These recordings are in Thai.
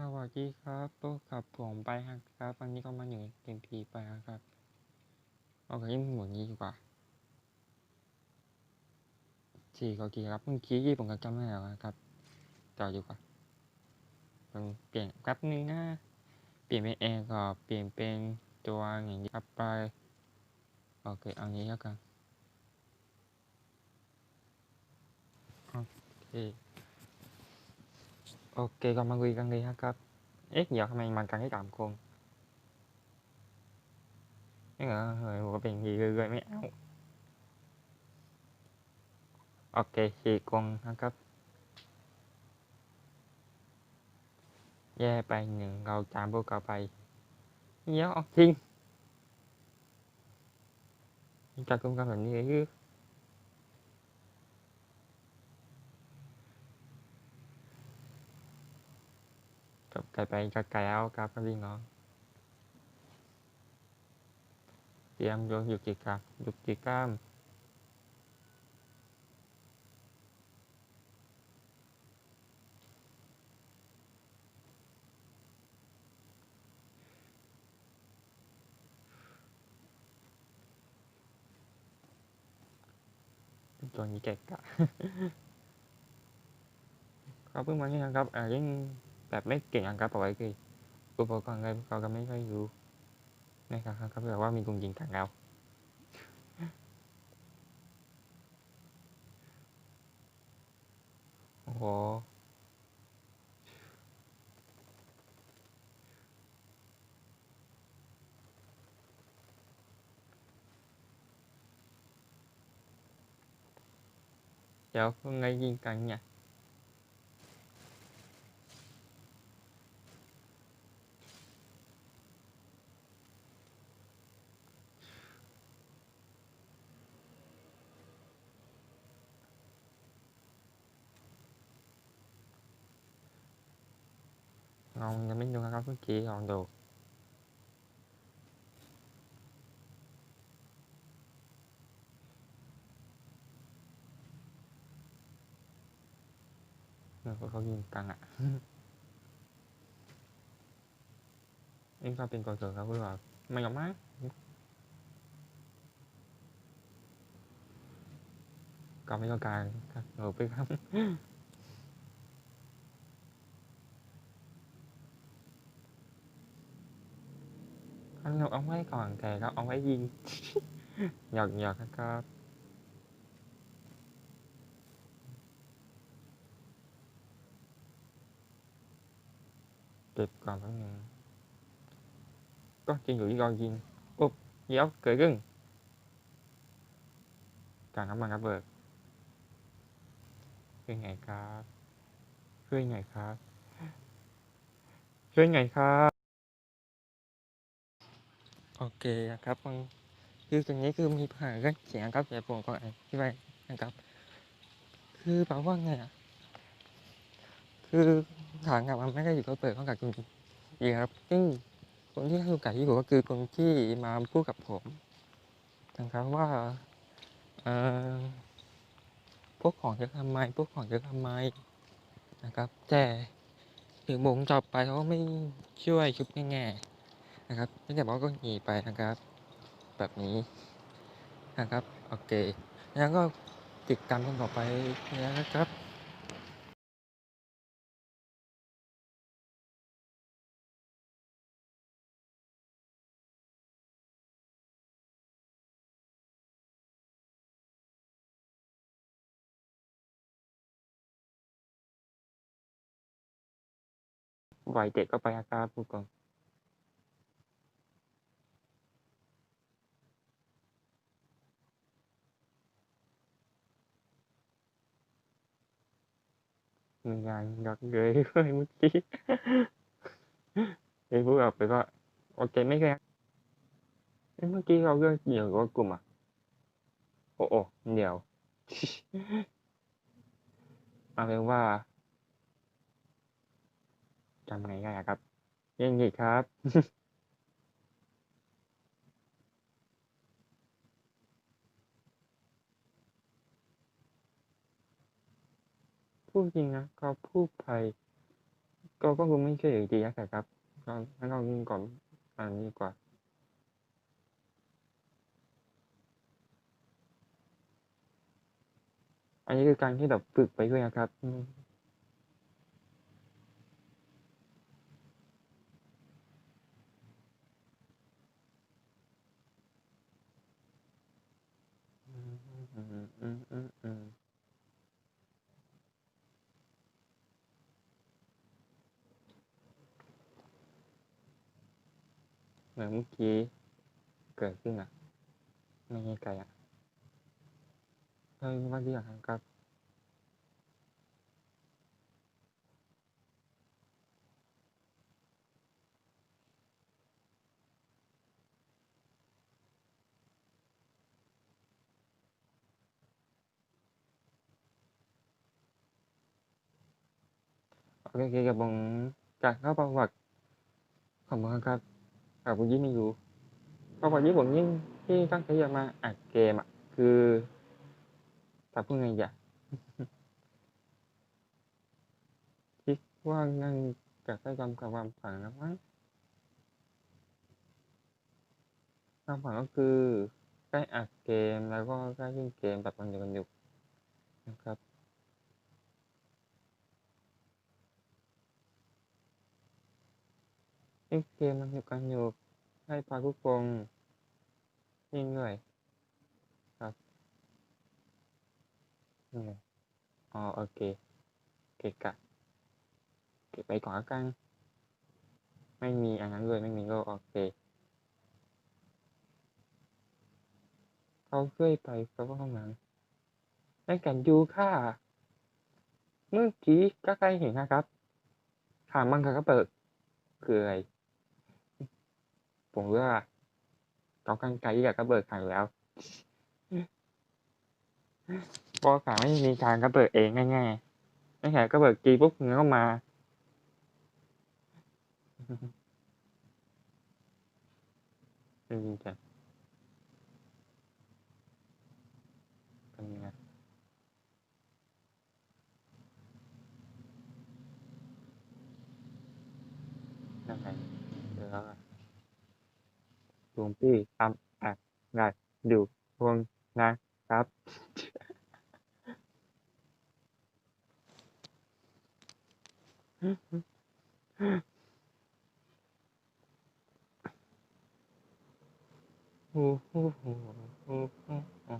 สวัสดีครับพบกับผมไปครับ วันนี้ก็มาอยู่เกมพีไปครับเอาเกมหมวดนี้ดีกว่าสี่ก็ดีครับเมื่อกี้ผมก็จำไม่ได้แล้วนะครับต่อดีกว่าผมเปลี่ยนแป๊บนึงนะเปลี่ยนเป็นเองก็เปลี่ยนเป็นตัวอย่างนี้ครับไปโอเคเอานี้แล้วกันโอเค โอเคก็มาคุยกันเลยนะครับเอ๊ะเดี๋ยวทำไมมันกันให้สามคนไม่เหรอเฮ้ยผมก็เป็นทีเรื่อยๆไม่เอา โอเคสี่คนนะครับ แย่ไปหนึ่งเราจามพวกเราไปเดี๋ยวเอาจริงจะคุมกันแบบนี้หรือจบไกลไปก็ไกลเอาครับพี่น้องเตรียมโยนหยุดกิจกรรมหยุดกิจกรรมตัวนี้เก่งอะเขาเพิ่งมาเนี่ยครับอ่ายัง แบบไม่เก่งนะครับเอาไว้คืออุปกรณ์อะไรเขาก็ไม่ค่อยรู้นะครับเขาแบบว่ามีกลุ่มยิงต่างเราวโอ้โหเดี๋ยวพวกไงยิงกันเนี่ย งงยังไม่ดูนะครับเมื่อกี้ลองดูเนี่ยเขายิงกัน อะนี่ก็เป็นกฎเกิดครับเพื่อนไม่ยอมมั้งก็ไม่ต้องการครับหนูไป โอเคครับมันคือตรงนี้คือมีปัญหาเรื่องเสียงครับเดี๋ยวผมก็อธิบายนะครับ คือแปลว่าไงอะคือฐานกับมันไม่ได้อยู่ก็เปิดข้องกับจริงๆอีกครับ ซึ่งคนที่ให้โอกาสที่ผมก็คือคนที่มาพูดกับผมนะครับว่าเอ่อพวกของจะทำไม พวกของจะทำไมนะครับ แต่ถึงวงจบไปเขาไม่ช่วยชุบแง่ๆ นะครับไม่แต่ว่าก็หนีไปนะครับ แบบนี้นะครับโอเคแล้วก็ติดตามกันต่อไปนะครับไหวเด็กก็ไปอาการพูดก่อนมีงานอยากเลยเฮ้ยเมื่อกี้ไอ้พูดออกไปก็โอเคไม่แค่เอ้ยเมื่อกี้เราเลือกเดี่ยวหรือว่ากลุ่มอะโอ้โอ้เดี่ยวเอาเป็นว่าจำไงได้อะครับยังไงครับ พูดจริงนะก็พูดไปก็ก็คงไม่เชื่ออยู่ดีนะครับก็งั้นเราก่อนอันนี้กว่าอันนี้คือการที่แบบฝึกไปด้วยนะครับอืมอืมอืมอืมอืมอืม เหมือนเมื่อกี้เกิดขึ้นอะไม่ไกลอะเฮ้ยว่าดีอะครับโอเคกับผมจากเข้าประวัติของผมครับ กับคุณยี่ไม่รู้ประวัติญี่ปุ่นยิ่งที่ตั้งใจจะมาอัดเกมอะ คือแต่พูดไงอะคิดว่านั่นจะได้จำกับความฝันแล้วมั้งความฝันก็คือได้อัดเกมแล้วก็ได้เล่นเกมแบบมันอยู่กันอยู่นะครับ เล่นเกมมันอยู่กันอยู่ให้พาทุกคนยิ่งด้วยครับนี่อ๋อโอเคเกะกะเก็บไปก่อนล้วกัน ไม่มีอันนั้นเลยไม่มีโลกโอเคเขาช่วยไปเพราะว่าห้องนั้นในการดูค่าเมื่อกี้ก็ใกล้เห็นนะครับถามมังคะก็เปิดคืออะไร ผมว่าเขากันไกลกับกระเบิดขังแล้วเพราะขาไม่มีการกระเบิดเองง่ายๆไม่ใช่กระเบิดกีปุ๊บเงินก็มาจริงจังเป็นไงยังไง หลวงพี่ทำอะไรดูพวงนะครับฮู้ฮู้ฮู้ฮู้ฮู้ฮู้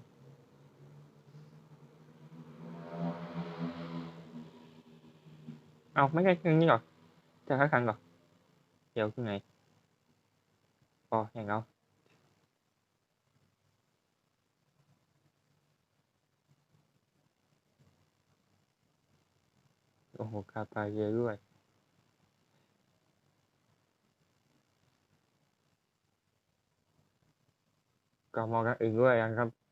เอาไม่ใช่เครื่องนี้หรอจะแค่ครั้งหรอเดี๋ยวคือไง พออย่างเราโอ้โหคาตาเยอะด้วยก็มองกันอื่นด้วยนะครับ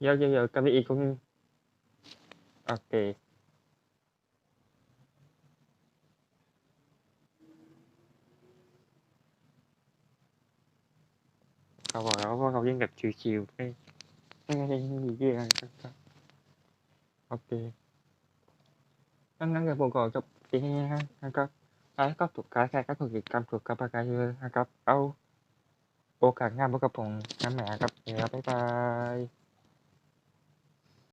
giờ giờ giờ cái vị cũng ok เขาบอกแล้วว่าเขายังแบบชิวๆไม่ไม่ได้มีเรื่องนะครับโอเคดังนั้นเดี๋ยว